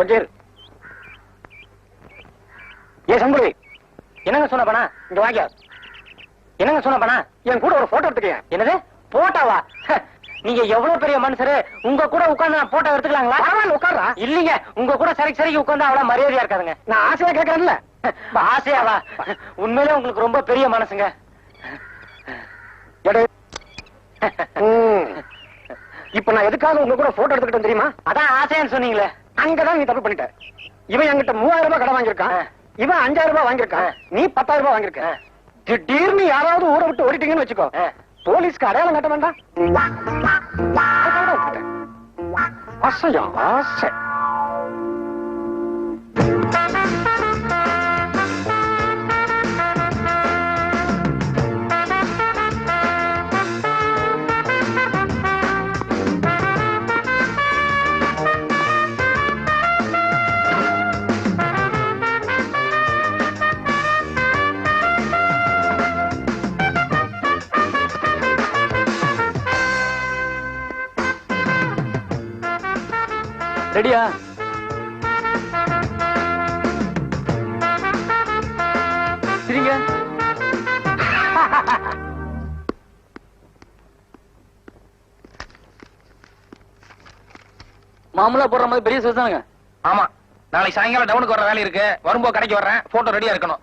கொஞ்சம். ஏ சங்குடி என்னங்க சொன்ன பண்ணா இங்க வாங்க. என்னங்க சொன்ன பண்ணா என் கூட ஒரு போட்டோ எடுத்துக்கேன் என்னது? போட்டோவா நீங்க எவ்வளவு பெரிய மனுஷரு? உங்க கூட உட்கார்ந்து நான் போட்டோ எடுத்துக்கலாங்களா? பரவாயில்ல உட்காரா இல்லீங்க. உங்க கூட சரி சரிக்கு உட்கார்ந்து அவ்வளவு மரியாதையா இருக்காதுங்க. நான் ஆசையா கேட்கறேன்ல ஆசையாவா? உண்மையிலே உங்களுக்கு ரொம்ப பெரிய மனசுங்க. இப்ப நான் எதுக்காக உங்க கூட போட்டோ எடுத்துக்கிட்டேன் தெரியுமா? அதான் ஆசையான்னு சொன்னீங்களே. அங்கதான் நீ தப்பு பண்ணிட்ட. இவன் என்கிட்ட மூவாயிரம் ரூபாய் கடன் வாங்கியிருக்கான் இவன் அஞ்சாயிரம் ரூபாய் வாங்கியிருக்கான் நீ பத்தாயிரம் ரூபாய் வாங்கியிருக்க. திடீர்னு யாராவது ஊரை விட்டு ஓடிட்டீங்கன்னு வச்சுக்கோ. போலீஸ்க்கு அடையாளம் கட்ட வேண்டாம். ஆசையா ஆசை. ரெடியா? சரிங்க. மாமூலா போடுற மாதிரி பெரிய சைஸ் தானுங்க. ஆமா. நாளைக்கு சாயங்காலம் டவுனுக்கு வர வேலை இருக்கு. வரும்போது கடைக்கு வர்றேன். போட்டோ ரெடியா இருக்கணும்.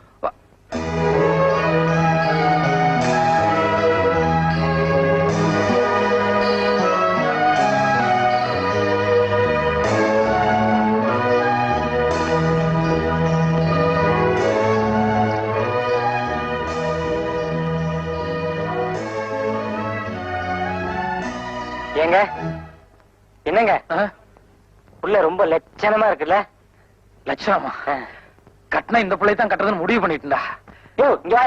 லட்சணமா இருக்குல்ல? லட்சணமா கட்டினா இந்த பிள்ளை தான் கட்டுறதுன்னு முடிவு பண்ணிட்டுண்டா. யோ இங்க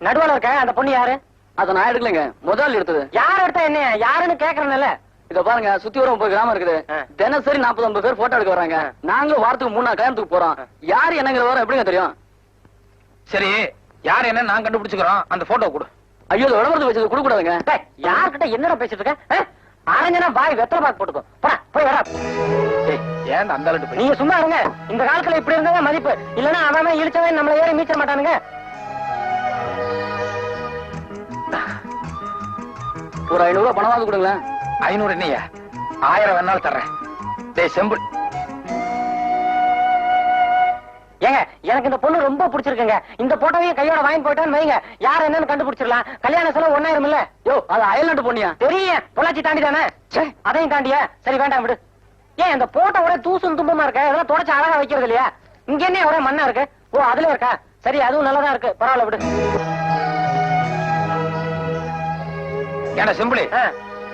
நடுவுல இருக்க? அந்த பொண்ணு யாரு? அதை நான் எடுக்கலைங்க. முதல் எடுத்தது. யார் எடுத்தா என்ன? யாருன்னு கேக்குறேன்ல. இத பாருங்க சுத்தி வர முப்பது கிராமம் இருக்குது. தினசரி நாற்பது ஐம்பது பேர் போட்டோ எடுக்க வர்றாங்க. நாங்களும் வாரத்துக்கு மூணு நாள் கல்யாணத்துக்கு போறோம். யார் என்னங்கிற வர எப்படிங்க தெரியும்? சரி யார் என்ன நான் கண்டுபிடிச்சுக்கிறோம். அந்த போட்டோ கொடு. ஐயோ இது விளம்பரத்து வச்சது கொடுக்க கூடாதுங்க டேய், யார்கிட்ட என்னடா பேசிட்டு இருக்க? ஆ? அரஞ்சனா பாய் வெத்தலை பாக்கு போட்டுக்கோ. போடா போய் வரா ஏன் அந்த அளவுக்கு நீங்க சும்மா இருங்க. இந்த காலத்துல இப்படி இருந்தா மதிப்பு. இல்லன்னா அவன் இழிச்சவன் நம்மள ஏறி மீச்ச மாட்டானுங்க. ஒரு ஐநூறு ரூபாய் பணமாவது கொடுங்களேன். ஐநூறு என்னையா? ஆயிரம் வேணாலும் தர்றேன். டேய் செம்பு. ஏங்க எனக்கு இந்த பொண்ணு ரொம்ப பிடிச்சிருக்குங்க. இந்த போட்டோவையும் கையோட வாங்கி போயிட்டான்னு வைங்க. யார் என்னன்னு கண்டுபிடிச்சிடலாம். கல்யாண செலவு ஒன்னாயிரம் இல்ல. யோ அது அயல்நாட்டு பொண்ணியா? தெரியும். பொள்ளாச்சி தாண்டி தானே? அதையும் தாண்டியா? சரி வேண்டாம் விடு. ஏன் இந்த போட்டோ ஒரே தூசும் தும்பமா இருக்க? இதெல்லாம் தொடச்சு அழகா வைக்கிறது இல்லையா? இங்க என்ன ஒரே மண்ணா இருக்கு? ஓ அதுல இருக்கா? சரி அதுவும் நல்லதா இருக்கு. பரவாயில்ல விடு. ஏன்னா செம்பிளி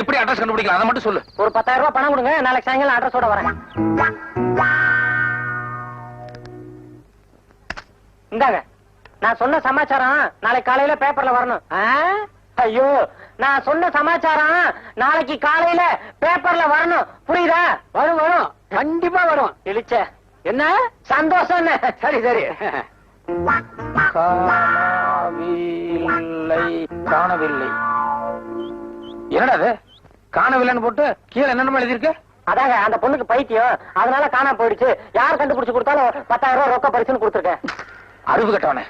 எப்படி அட்ரஸ் கண்டுபிடிக்கலாம்? அதை மட்டும் சொல்லு. ஒரு பத்தாயிரம் ரூபாய் பணம் கொடுங்க நாளைக்கு சாயங்காலம் அட்ரஸோட வரேன். இந்தாங்க நான் சொன்ன சமாச்சாரம் நாளைக்கு காலையில பேப்பர்ல வரணும்? ஐயோ நான் சொன்ன சமாச்சாரம் நாளைக்கு காலையில பேப்பர்ல வரணும். புரியுதா? வரும் வரும். கண்டிப்பா வரும். இழிச்ச. என்ன? சந்தோஷம் சரி சரி. காணவில்லை காணவில்லை. என்னடா அது? காணவில்லைன்னு போட்டு கீழே என்னென்ன எழுதியிருக்கு? அதாங்க அந்த பொண்ணுக்கு பைத்தியம். அதனால காணாம போயிடுச்சு. யார் கண்டுபிடிச்சு கொடுத்தாலும் பத்தாயிரம் ரூபாய் ரொக்க பரிசுன்னு கொடுத்துருக்கேன். அறிவு கட்டவனே.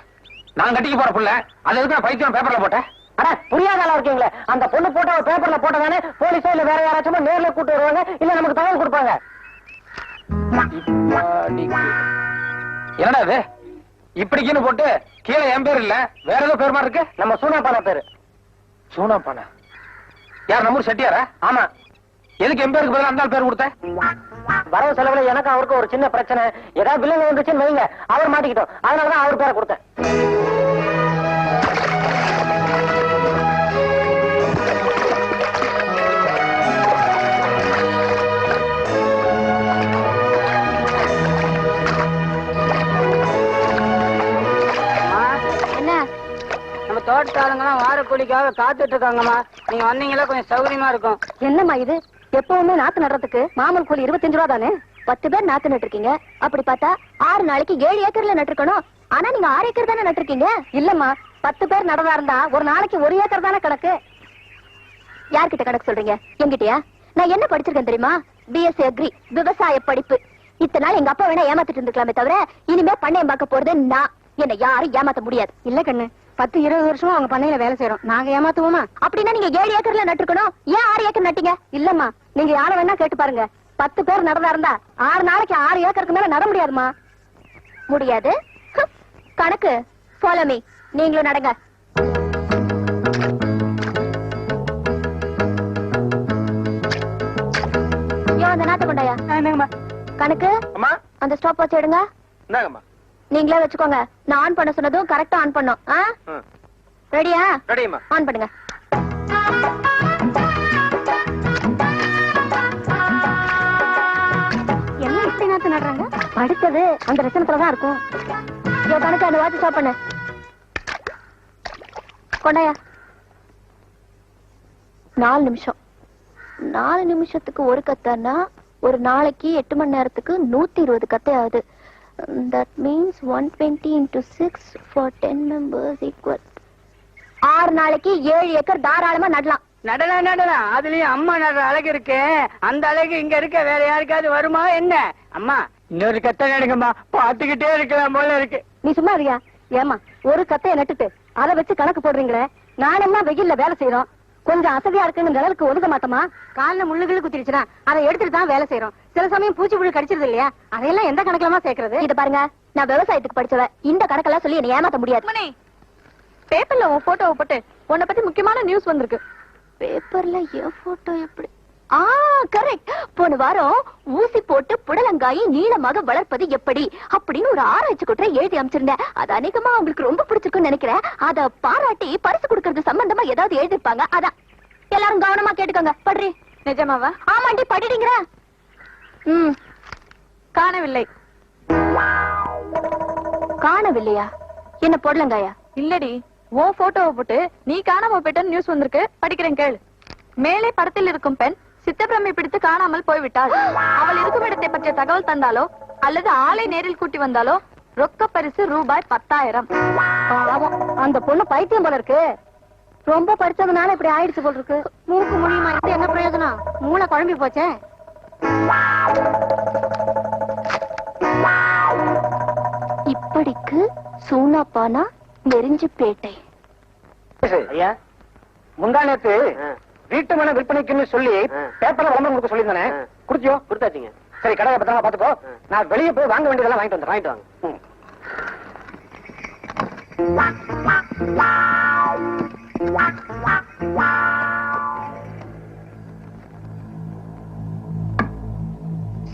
நான் கட்டிக்க போற புள்ள. அது எதுக்கு நான் பைத்தியம் பேப்பர்ல போட்டேன்? அட புரியாத ஆளா இருக்கீங்களே. அந்த பொண்ணு போட்டோ பேப்பர்ல போட்டதானே போலீஸோ இல்ல வேற யாராச்சும் நேர்ல கூட்டு வருவாங்க இல்ல நமக்கு தகவல் கொடுப்பாங்க. என்னடா இது இப்படிக்குன்னு போட்டு கீழே என் பேர் இல்ல வேற ஏதோ பேர் மாதிரி இருக்கு? நம்ம சூனாப்பான பேரு. சூனா பானா யார் நம்ம ஊர் செட்டியாரா? ஆமா. எதுக்கு என் பேருக்கு பதிலா அந்த பேர் கொடுத்தேன்? வரவு செலவுல எனக்கு அவருக்கு ஒரு சின்ன பிரச்சனை. ஏதாவது பில்லுங்க வந்துச்சுன்னு வைங்க. அவர் மாட்டிக்கிட்டோம். அதனாலதான் அவர் பேரை கொடுத்தேன். ஆளுங்கெல்லாம் வார கூலிக்காக காத்துட்டு இருக்காங்கம்மா நீங்க வந்தீங்களா கொஞ்சம் சௌகரியமா இருக்கும். என்னம்மா இது? எப்பவுமே நாத்து நடுறதுக்கு மாமூல் கூலி இருபத்தஞ்சு ரூபா தானே? பத்து பேர் நாத்து நட்டுருக்கீங்க. அப்படி பார்த்தா ஆறு நாளைக்கு ஏழு ஏக்கர்ல நட்டுருக்கணும். ஆனா நீங்க ஆறு ஏக்கர் தானே நட்டுருக்கீங்க? இல்லம்மா பத்து பேர் நடதா இருந்தா ஒரு நாளைக்கு ஒரு ஏக்கர் தானே கணக்கு? யார்கிட்ட கணக்கு சொல்றீங்க? என்கிட்டயா? நான் என்ன படிச்சிருக்கேன் தெரியுமா? பிஎஸ்சி அக்ரி விவசாய படிப்பு. இத்தனை நாள் எங்க அப்பா வேணா ஏமாத்திட்டு இருந்துக்கலாமே தவிர இனிமே பண்ணையம் பார்க்க போறது நான். என்ன யாரும் ஏமாத்த முடியாது. இல்ல கண்ணு பத்து இருபது வருஷமா அவங்க பண்ணையில வேலை செய்யறோம் நாங்க ஏமாத்துவோமா? அப்படின்னா நீங்க ஏழு ஏக்கர்ல நட்டுருக்கணும். ஏன் ஆறு ஏக்கர் நட்டீங்க? இல்லம்மா. நீங்க யார வேணா கேட்டு பாருங்க. பத்து பேர் நடந்தா இருந்தா ஆறு நாளைக்கு ஆறு ஏக்கருக்கு மேல நட முடியாதுமா? முடியாது. கணக்கு. ஃபாலோ நீங்களும் நடங்க. யோ அந்த நாட்டு கொண்டாயா கணக்கு? அந்த ஸ்டாப் வச்சு எடுங்க. நீங்களே வச்சுக்கோங்க. நான் ஆன் பண்ண சொன்னதும் கரெக்டா ஆன் பண்ணும். ரெடியா ஆன் பண்ணுங்க. என்ன இப்படி நாத்து நடுறாங்க? அடுத்தது அந்த ரசனத்துல தான் இருக்கும். யோ கணக்கு அந்த வாட்ச் ஸ்டாப் பண்ணு. கொண்டாயா? நாலு நிமிஷம். நாலு நிமிஷத்துக்கு ஒரு கத்தைன்னா ஒரு நாளைக்கு எட்டு மணி நேரத்துக்கு நூத்தி இருபது கத்தை ஆகுது. Means one twenty into six for ten members equal ஆறு நாளைக்கு ஏழு ஏக்கர் தாராளமா நடலாம். நடலாம் நடலாம். அதுலயும் அம்மா நடுற அழகு இருக்கு. அந்த அழகு இங்க இருக்க வேற யாருக்காவது வருமா என்ன? அம்மா இன்னொரு கத்த எடுங்கம்மா பாத்துக்கிட்டே இருக்கலாம் போல இருக்கு. நீ சும்மா இருக்கியா? ஏமா ஒரு கத்தைய நட்டுட்டு அதை வச்சு கணக்கு போடுறீங்களே? நானெல்லாம் வெயில்ல வேலை செய்யறோம் கொஞ்சம் அசதியா இருக்குன்னு நிழலுக்கு ஒதுக்க மாட்டோமா? காலில் முள்ளுகள் குத்திருச்சுன்னா அதை எடுத்துட்டு தான் வேலை செய்யறோம் சில சமயம் பூச்சி புழு கடிச்சிருது இல்லையா? அதையெல்லாம் எந்த கணக்குலமா சேர்க்கறது? இது பாருங்க நான் விவசாயத்துக்கு படிச்சவ. இந்த கணக்கெல்லாம் சொல்லி என்னை ஏமாத்த முடியாது. பேப்பர்ல உன் போட்டோவை போட்டு உன்னை பத்தி முக்கியமான நியூஸ் வந்திருக்கு. பேப்பர்ல என் போட்டோ எப்படி? ஆ கரெக்ட் போன வாரம் ஊசி போட்டு புடலங்காயை நீளமாக வளர்ப்பது எப்படி அப்படின்னு ஒரு ஆராய்ச்சி குற்றை எழுதி அமைச்சிருந்தேன். அது அநேகமா உங்களுக்கு ரொம்ப பிடிச்சிருக்குன்னு நினைக்கிறேன். அத பாராட்டி பரிசு கொடுக்கறது சம்பந்தமா ஏதாவது எழுதிருப்பாங்க அதான். எல்லாரும் கவனமா கேட்டுக்கோங்க. படுறி. நிஜமாவா? ஆமாண்டி படிடுங்கிற ம். காணவில்லை. காணவில்லையா? என்ன பொடலங்காயா? இல்லடி. உன் போட்டோவை போட்டு நீ காணாம போயிட்ட நியூஸ் வந்திருக்கு. படிக்கிறேன் கேளு. மேலே படத்தில் இருக்கும் பெண் சித்தப்பிரமை பிடித்து காணாமல் போய்விட்டாள். அவள் இருக்கும் இடத்தை பற்றிய தகவல் தந்தாலோ அல்லது ஆளை நேரில் கூட்டி வந்தாலோ ரொக்க பரிசு ரூபாய் பத்தாயிரம். அந்த பொண்ணு பைத்தியம் போல இருக்கு. ரொம்ப படிச்சதுனால இப்படி ஆயிடுச்சு போல இருக்கு. மூக்கு முடியுமா இருந்து என்ன பிரயோஜனம்? மூளை குழம்பி போச்சே. இப்படிக்கு சூனாப்பானா நெறிஞ்சுப்பேட்டை ஐயா முந்தா நேத்து வீட்டு மன விற்பனைக்குன்னு சொல்லி பேப்பர்ல விளம்பரம் கொடுக்க சொல்லியிருந்தானே? குடுத்தியோ? கொடுத்தாச்சுங்க. சரி கடை பத்திரமா பாத்துக்கோ நான் வெளியே போய் வாங்க வேண்டியதெல்லாம் வாங்கிட்டு வந்துடுறேன். வாங்கிட்டு.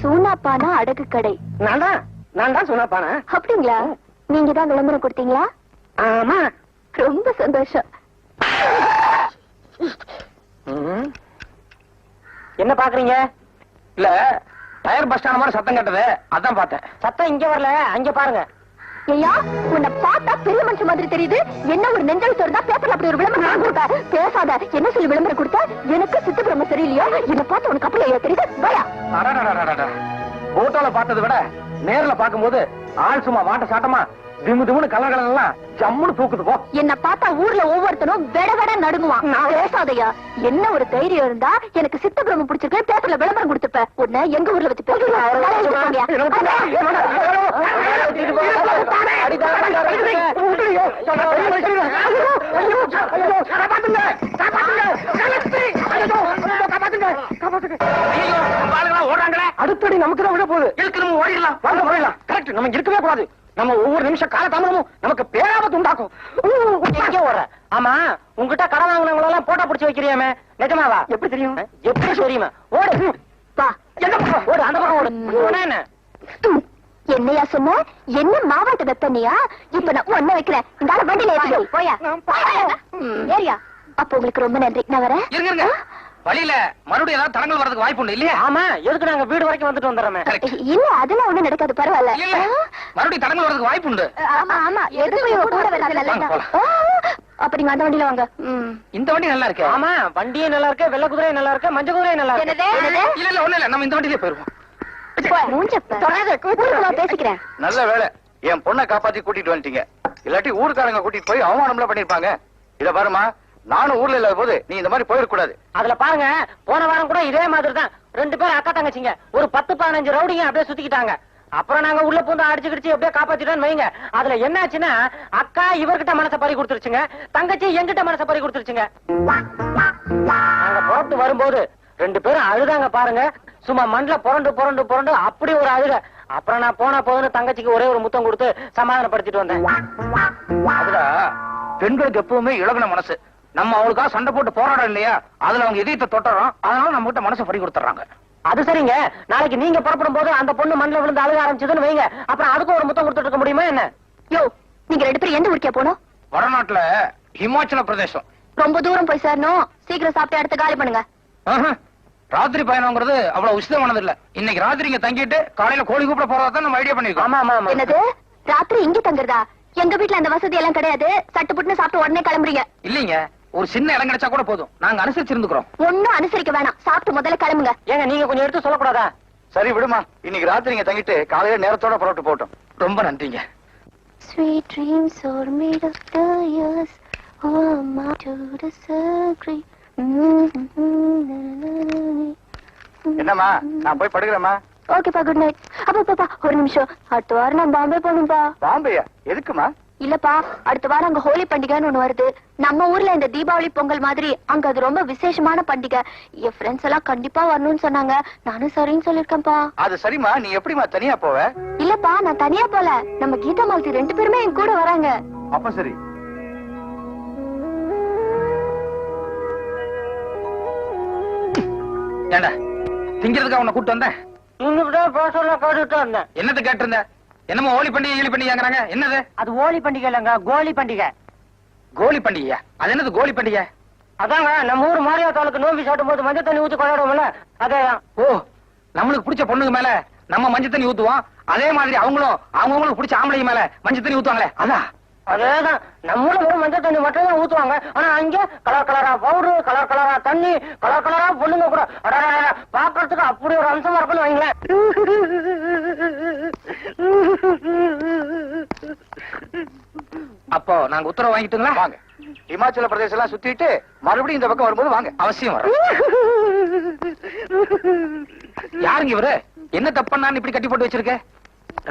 சூனாப்பானா அடகு கடை? நான் தான் நான் தான் சொன்னப்பானே அப்படிங்களா? நீங்க தான் விளம்பரம் கொடுத்தீங்களா? ஆமா. ரொம்ப சந்தோஷம் ம். என்ன பாக்குறீங்க? இல்ல டயர் பஸ் ஸ்டாண்ட் மாதிரி சத்தம் கேட்டது. அதான் பார்த்தேன். சத்தம் இங்க வரல அங்க பாருங்க. ஐயா உன்னை பார்த்தா பெரிய மனுஷன் மாதிரி தெரியுது. என்ன ஒரு நெஞ்சல் தோறுதா பேப்பர்ல அப்படி ஒரு விளம்பரம் நான் கொடுத்த பேசாத என்ன சொல்லி விளம்பரம் கொடுத்த எனக்கு சித்து பிரம்ம சரியில்லையோ? என்ன பார்த்து உனக்கு அப்படி ஐயா தெரியுது? வயா. போட்டோல பார்த்ததை விட நேர்ல பாக்கும்போது ஆள் சும்மா வாட்ட சாட்டமா திமு திமுன்னு கலர் கலர் எல்லாம் ஜம்முன்னு தூக்குது போ என்ன பார்த்தா ஊர்ல ஒவ்வொருத்தனும் வெட வெட நடுங்குவான் நான் பேசாதையா என்ன ஒரு தைரியம் இருந்தா எனக்கு சித்த பிரம்ம பிடிச்சிருக்கு பேப்பர்ல விளம்பரம் கொடுத்துப்ப உன்னை எங்க ஊர்ல வச்சு அடுத்தடி நமக்கு தான் விட போகுது இருக்கு நம்ம ஓடிடலாம் வாங்க ஓடிடலாம் கரெக்ட் நம்ம இருக்கவே கூடாது நம்ம ஒவ்வொரு நிமிஷம் கால தாமதமும் நமக்கு பேராபத்து உண்டாக்கும். ஓடுற ஆமா உங்ககிட்ட கடன் வாங்கினவங்க எல்லாம் போட்டோ பிடிச்சு வைக்கிறியாமே? நிஜமாவா? எப்படி தெரியும்? எப்படி தெரியுமா? ஓடு. ஓடு அந்த பக்கம் ஓடு. ஓடு என்ன? என்னையா சொன்ன? என்ன மாவாட்ட வெப்பனியா? இப்ப நான் ஒண்ணு வைக்கிறேன். இந்த ஆள வண்டியில ஏறிக்கோ போயா. ம், ஏறியா. அப்ப உங்களுக்கு ரொம்ப நன்றி. நான் வரேன். இருங்க வழியில மறுபடியும் ஏதாவது தடங்கள் வரதுக்கு வாய்ப்பு உண்டு இல்லையா? ஆமா. எதுக்கு நாங்க வீடு வரைக்கும் வந்துட்டு வந்துடுறோமே. இல்ல அதெல்லாம் ஒண்ணும் நடக்காது. பரவாயில்ல. மறுபடியும் தடங்கள் வரதுக்கு வாய்ப்பு உண்டு. ஆமா ஆமா. எதுக்கு இவ கூட வரது. ஆ, அப்ப நீங்க அந்த வண்டியில வாங்க. இந்த வண்டி நல்லா இருக்கு. ஆமா வண்டியும் நல்லா இருக்கு வெள்ளை குதிரையும் நல்லா இருக்கு மஞ்சள் குதிரையும் நல்லா இருக்கு. என்னது? இல்ல இல்ல ஒண்ணு இல்ல. நம்ம இந்த வண்டியிலே போயிருவோம். பேசிக்கிறேன். நல்ல வேலை என் பொண்ணை காப்பாத்தி கூட்டிட்டு வந்துட்டீங்க. இல்லாட்டி ஊருக்காரங்க கூட்டிட்டு போய் அவமானம்லாம் பண்ணிருப்பாங்க இத பாருமா நானும் ஊர்ல இல்லாத போது நீ இந்த மாதிரி போயிடக்கூடாது. அதுல பாருங்க போன வாரம் கூட இதே மாதிரி தான் ரெண்டு பேரும் அக்கா தங்கச்சிங்க. ஒரு பத்து பதினஞ்சு ரவுடிங்க அப்படியே சுத்திக்கிட்டாங்க. அப்புறம் நாங்க உள்ள பூந்து அடிச்சு கிடிச்சு அப்படியே காப்பாத்திட்டோம்னு வைங்க. அதுல என்னாச்சுன்னா அக்கா இவர்கிட்ட மனசை பறி கொடுத்துருச்சுங்க தங்கச்சி என்கிட்ட மனசை பறி கொடுத்துருச்சுங்க. நாங்க புறத்து வரும்போது ரெண்டு பேரும் அழுதாங்க பாருங்க. சும்மா மண்ல புரண்டு புரண்டு புரண்டு அப்படி ஒரு அழுக. அப்புறம் நான் போனா போதுன்னு தங்கச்சிக்கு ஒரே ஒரு முத்தம் கொடுத்து சமாதானப்படுத்திட்டு வந்தேன். அதுல பெண்களுக்கு எப்பவுமே இழகுன மனசு. நம்ம அவளுக்காக சண்டை போட்டு போராடம் இல்லையா? அதுல அவங்க இதயத்தை தொட்டுறோம். அதனால நம்ம கிட்ட மனசை பறி கொடுத்துறாங்க அது சரிங்க. நாளைக்கு நீங்க புறப்படும் போது அந்த பொண்ணு மண்ணில் விழுந்து அழுக ஆரம்பிச்சதுன்னு வைங்க. அப்புறம் அதுக்கும் ஒரு முத்தம் கொடுத்துட்டு இருக்க முடியுமா என்ன? யோ நீங்க ரெண்டு பேரும் எந்த ஊருக்கே போனோம்? வடநாட்டுல ஹிமாச்சல பிரதேசம். ரொம்ப தூரம் போய் சேரணும். சீக்கிரம் சாப்பிட்டு அடுத்து காலி பண்ணுங்க. ஆஹா. ராத்திரி பயணம்ங்கிறது அவ்வளவு உசிதமானது இல்ல இன்னைக்கு ராத்திரி இங்க தங்கிட்டு காலையில கோழி கூப்பிட போறதா தான் நம்ம ஐடியா பண்ணிருக்கோம் ஆமா ஆமா என்னது? ராத்திரி இங்க தங்குறதா? எங்க வீட்ல அந்த வசதி எல்லாம் கிடையாது. சட்டு புட்டுன்னு சாப்பிட்டு உடனே கிளம்புறீங்க. இல்லீங்க. ஒரு சின்ன இடம் கிடைச்சா கூட போதும். நாங்க அனுசரிச்சு இருந்துக்கிறோம் ஒண்ணும் அனுசரிக்க வேணாம். சாப்பிட்டு முதல்ல கிளம்புங்க. ஏங்க நீங்க கொஞ்சம் எடுத்து சொல்லக்கூடாதா? சரி விடுமா. இன்னைக்கு ராத்திரி இங்க தங்கிட்டு காலையில நேரத்தோட புறப்பட்டு போட்டோம் ரொம்ப நன்றிங்க. Sweet dreams are made of the years. Oh, out to disagree. என்னம்மா? நான் போய் படுக்கிறேம்மா. ஓகேப்பா குட் நைட் அப்பா பாப்பா ஒரு நிமிஷம். அடுத்த வாரம் நான் பாம்பே போகணும்பா. பாம்பேயா? எதுக்குமா இல்லப்பா அடுத்த வாரம் அங்க ஹோலி பண்டிகைன்னு ஒண்ணு வருது. நம்ம ஊர்ல இந்த தீபாவளி பொங்கல் மாதிரி அங்க அது ரொம்ப விசேஷமான பண்டிகை. என் ஃப்ரெண்ட்ஸ் எல்லாம் கண்டிப்பா வரணும்னு சொன்னாங்க. நானும் சரின்னு சொல்லிருக்கேன்ப்பா. அது சரிம்மா நீ எப்படிமா தனியா போவ? இல்லப்பா நான் தனியா போல. நம்ம கீதா மாலதி ரெண்டு பேருமே என் கூட வராங்க. அப்ப சரி. ஏண்டா திங்கிறதுக்கு அவனை கூட்டு வந்தேன்? உங்ககிட்ட பேசல கேட்டுட்டு இருந்தேன் என்னது கேட்டிருந்த? என்னமோ ஹோலி பண்டிகை ஈழி பண்டிகைங்கிறாங்க என்னது? அது ஓலி பண்டிகை இல்லைங்க கோலி பண்டிகை. கோலி பண்டிகையா? அது என்னது கோலி பண்டிகை? அதாங்க நம்ம ஊர் மாரியாத்தாளுக்கு நோம்பி சாட்டும் போது மஞ்சள் தண்ணி ஊத்தி கொண்டாடுவோம்ல அதேதான். ஓ நம்மளுக்கு பிடிச்ச பொண்ணுங்க மேல நம்ம மஞ்சள் தண்ணி ஊத்துவோம். அதே மாதிரி அவங்களும் அவங்கவுங்களுக்கு பிடிச்ச ஆம்பளைங்க மேல மஞ்சள் தண்ணி ஊத்துவாங்களே அதான் அதேதான். நம்மள வெறும் மஞ்சள் தண்ணி மட்டும் தான் ஊத்துவாங்க. ஆனா அங்க கலர் கலரா பவுடரு கலர் கலரா தண்ணி கலர் கலரா பொண்ணுங்க கூட. பாக்குறதுக்கு அப்படி ஒரு அம்சமா இருக்குன்னு வைங்களேன். அப்போ நாங்க உத்தரவு வாங்கிட்டுங்களா? வாங்க. இமாச்சல பிரதேசம் எல்லாம் சுத்திட்டு மறுபடியும் இந்த பக்கம் வரும்போது வாங்க. அவசியம் வரும் யாருங்க இவரு? என்ன தப்பண்ணான்னு இப்படி கட்டி போட்டு வச்சிருக்க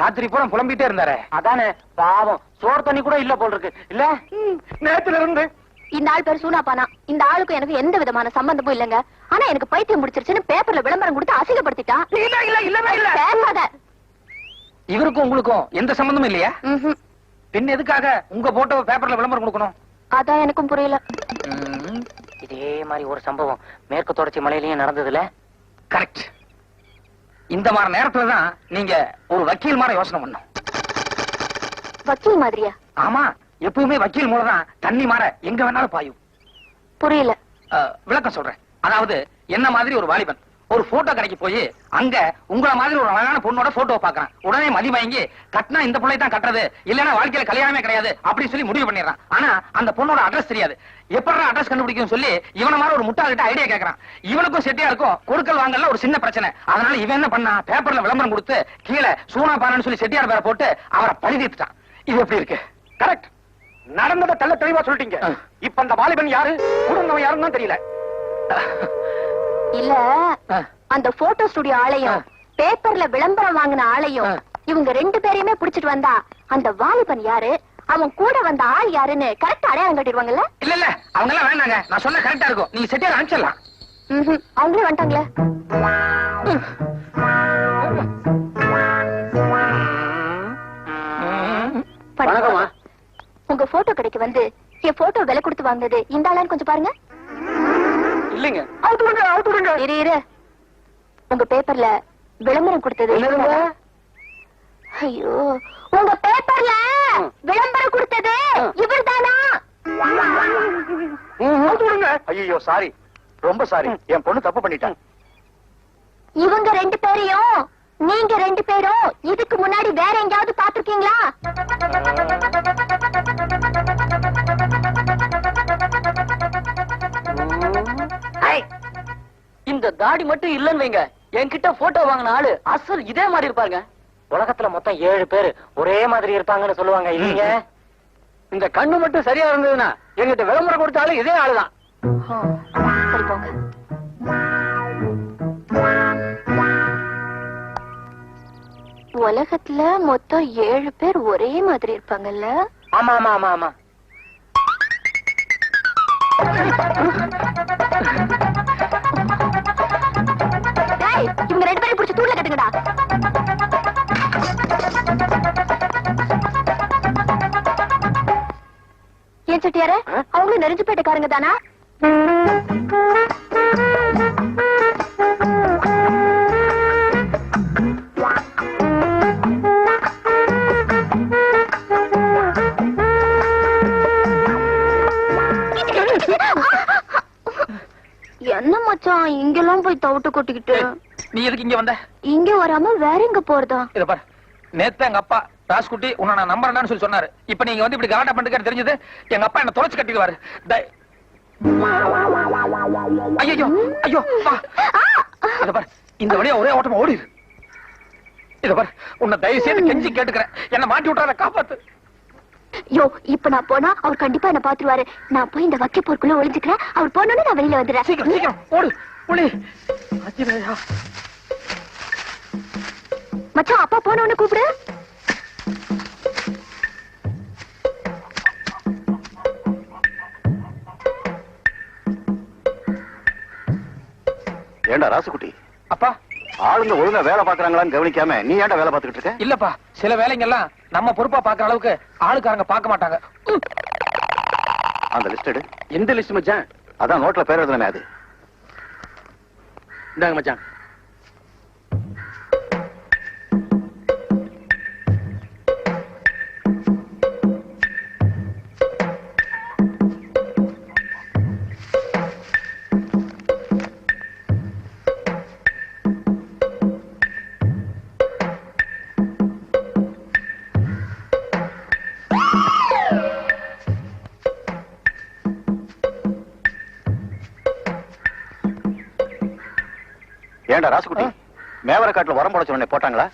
ராத்திரி பூரா புலம்பிட்டே இருந்தாரே. அதானே பாவம். சோறு தண்ணி கூட இல்ல போல் இருக்கு இல்ல நேத்துல இருந்து. இந்த ஆள் பேர் சூனாப்பானா? இந்த ஆளுக்கும் எனக்கு எந்த விதமான சம்பந்தமும் இல்லைங்க. ஆனா எனக்கு பைத்தியம் முடிச்சிருச்சுன்னு பேப்பர்ல விளம்பரம் கொடுத்து அசிங்கப்படுத்திட்டான். இல்ல இல்ல இல்லவே இல்ல பேசாத. இவருக்கும் உங்களுக்கும் எந்த சம்பந்தமும் இல்லையா. பின் எதுக்காக உங்க போட்டோ பேப்பர்ல விளம்பரம் கொடுக்கணும்? அதான் எனக்கும் புரியல. இதே மாதிரி ஒரு சம்பவம். மேற்கு தொடர்ச்சி மலையிலயும் நடந்ததுல. கரெக்ட் இந்த மாதிரி நேரத்துல தான் நீங்க ஒரு வக்கீல் மாதிரி யோசனை பண்ணும் வக்கீல் மாதிரியா? ஆமா எப்பவுமே வக்கீல் மூலம் தான் தண்ணி மாற எங்க வேணாலும் பாயும். புரியல. விளக்கம் சொல்றேன். அதாவது என்ன மாதிரி ஒரு வாலிபன்? ஒரு போட்டோ கடைக்கு போய் அங்க உங்கள மாதிரி ஒரு அழகான பொண்ணோட போட்டோ பாக்குறான் உடனே மதி வாங்கி கட்டினா இந்த பிள்ளை தான் கட்டுறது. இல்லன்னா வாழ்க்கையில கல்யாணமே கிடையாது. அப்படின்னு சொல்லி முடிவு பண்ணிடுறான். ஆனா அந்த பொண்ணோட அட்ரஸ் தெரியாது. எப்படி அட்ரஸ் கண்டுபிடிக்கும் சொல்லி இவன மாதிரி ஒரு முட்டாள் கிட்ட ஐடியா கேக்குறான் இவனுக்கும் செட்டியா இருக்கும். கொடுக்கல் வாங்கல ஒரு சின்ன பிரச்சனை. அதனால இவன் என்ன பண்ணா பேப்பர்ல விளம்பரம் கொடுத்து கீழே சூனா பானன்னு சொல்லி செட்டியார் பேரை போட்டு அவரை பழி தீர்த்துட்டான் இது எப்படி இருக்கு? கரெக்ட் நடந்ததை தெள்ள தெளிவா சொல்லிட்டீங்க. இப்ப அந்த வாலிபன் யாரு? குடும்பம் யாருன்னு தான் தெரியல. இல்ல. அந்த போட்டோ ஸ்டுடியோ ஆளையும் பேப்பர்ல விளம்பரம் வாங்கின ஆளையும். இவங்க ரெண்டு பேரையுமே புடிச்சிட்டு வந்தா அந்த வாலிபன் யாரு அவன் கூட வந்த ஆள் யாருன்னு கரெக்டா அடையாளம் கட்டிடுவாங்கல்ல இல்ல இல்ல அவங்க எல்லாம் வேண்டாங்க நான் சொன்ன கரெக்டா இருக்கும் நீங்க செட்டியார் அனுப்பிச்சிடலாம். அவங்களே வந்துட்டாங்களே. உங்க போட்டோ கடைக்கு வந்து என் போட்டோ விலை கொடுத்து வாங்குனது இந்த ஆளான்னு கொஞ்சம் பாருங்க இல்லைங்க. இரு இரு. உங்க பேப்பர்ல விளம்பரம் கொடுத்தது? ஐயோ உங்க பேப்பர்ல விளம்பரம் கொடுத்தது இவர்தானா? ஐயோ சாரி. ரொம்ப சாரி. என் பொண்ணு தப்பு பண்ணிட்டான் இவங்க ரெண்டு பேரையும் நீங்க ரெண்டு பேரும் இதுக்கு முன்னாடி வேற எங்கேயாவது பாத்திருக்கீங்களா இந்த தாடி மட்டும் இல்லன்னு வைங்க. என்கிட்ட போட்டோ வாங்கின ஆளு அசல் இதே மாதிரி இருப்பாருங்க. உலகத்துல மொத்தம் ஏழு பேர் ஒரே மாதிரி இருப்பாங்கன்னு சொல்லுவாங்க இல்லீங்க? இந்த கண்ணு மட்டும் சரியா இருந்ததுன்னா எங்கிட்ட விளம்பரம் கொடுத்தாலும் இதே ஆளுதான். சரி போங்க. உலகத்துல மொத்தம் ஏழு பேர் ஒரே மாதிரி இருப்பாங்கல்ல? ஆமா ஆமா ஆமா ஆமா. தூள்ல கட்டுங்கடா. ஏன் செட்டியார? அவங்களும் நெருஞ்சு போயிட்டக்காரங்க தானா? என்ன மச்சான் இங்கெல்லாம் போய் தவிட்டு கொட்டிக்கிட்டு? நீ எதுக்கு இங்க வந்த? இங்க வராம வேற எங்க போறதா? இத பாரு. நேத்து எங்க அப்பா ராஸ்குட்டி உன்னை நான் நம்புறேன்னு சொல்லி சொன்னாரு. இப்ப நீங்க வந்து இப்படி கலாட்டா பண்ணிட்டு தெரிஞ்சது எங்க அப்பா என்ன தொலைச்சு கட்டிடுவாரு. ஐயோ ஐயோ. இத பாரு. இந்த வழியா ஒரே ஓட்டமா ஓடிடு இத பாரு. உன்னை தயவு செய்து கெஞ்சி கேட்டுக்கிறேன். என்ன மாட்டி விட்டாத காப்பாத்து. யோ இப்ப நான் போனா அவர் கண்டிப்பா என்ன பாத்துருவாரு. நான் போய் இந்த வக்கை போருக்குள்ள ஒளிஞ்சுக்கிறேன். அவர் போனோன்னு நான் வெளியில வந்துடுறேன். சீக்கிரம் சீக்கிரம். ஓடு. புலி. அஜிரையா மச்சான் அப்பா போனோன்னு கூப்பிடு. ஏண்டா ராசுகுட்டி? அப்பா. ஆளுங்க ஒழுங்கா வேலை பாக்குறாங்களான்னு கவனிக்காம நீ ஏன்டா வேலை பார்த்துக்கிட்டு இருக்க? இல்லப்பா சில வேலைங்கெல்லாம் நம்ம பொறுப்பா பாக்குற அளவுக்கு ஆளுக்காரங்க பார்க்க மாட்டாங்க. உம். அந்த லிஸ்ட் எடு. எந்த லிஸ்ட் மச்சான்? அதான் நோட்ல பேர் எழுதுனே அது. இந்தாங்க மச்சான். ஏன்டா ராசுகுட்டி மேவர காட்டுல உரம் போட சொன்னே போட்டாங்களா?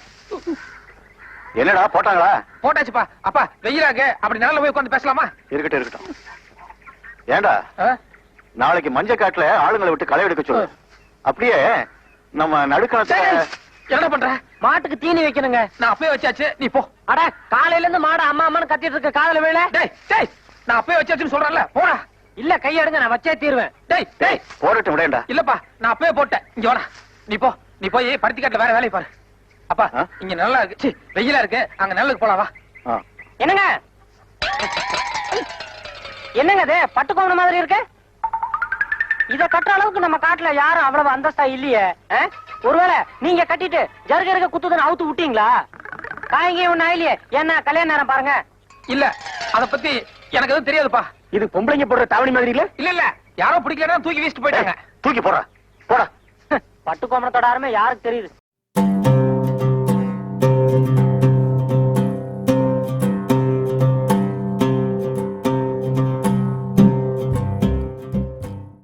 என்னடா போட்டாங்களா? போட்டாச்சுப்பா. அப்பா வெயிலாக அப்படி நிழல்ல போய் உட்கார்ந்து பேசலாமா? இருக்கட்டும் இருக்கட்டும். ஏன்டா ஆ? நாளைக்கு மஞ்ச காட்டுல ஆளுங்களை விட்டு களை எடுக்க சொல்லு. அப்படியே நம்ம நடுக்கணத்துல சரி, என்ன பண்ற? மாட்டுக்கு தீனி வைக்கணுங்க. நான் அப்பயே வச்சாச்சு. நீ போ. அட காலையில இருந்து மாடு அம்மா அம்மான்னு கத்திட்டு இருக்க. காதல வேலை டேய் டேய் நான் அப்பயே வச்சாச்சுன்னு சொல்றேன்ல. போடா. இல்ல கையெடுங்க. நான் வச்சே தீருவேன். டேய் டேய். போடட்டும் விடேன்டா. இல்லப்பா நான் அப்பவே போட்டேன். இங்க வாடா. நீ போ நீ போய் பருத்தி காட்டுல வேற வேலையை பாரு. அப்பா? இங்க நல்லா இருக்கு. வெயிலா இருக்கு. அங்க நல்லுக்கு போலாம் வா. என்னங்க? என்னங்க இது? பட்டு கோவண மாதிரி இருக்கு? இத கட்டுற அளவுக்கு நம்ம காட்டுல யாரும் அவ்வளவு அந்தஸ்தா இல்லையே? ஒருவேளை நீங்க கட்டிட்டு ஜருக இருக்க குத்துதுன்னு அவுத்து விட்டீங்களா? காய்ங்க ஒண்ணு ஆயிலையே என்ன கல்யாண நேரம் பாருங்க. இல்ல அத பத்தி எனக்கு எதுவும் தெரியாதுப்பா. இது பொம்பளைங்க போடுற தாவணி மாதிரி இல்ல? இல்ல யாரோ பிடிக்கலன்னா தூக்கி வீசிட்டு போயிட்டாங்க. தூக்கி போடா போடா. பட்டு கோமணத்தோட அருமை யாருக்கு தெரியுது?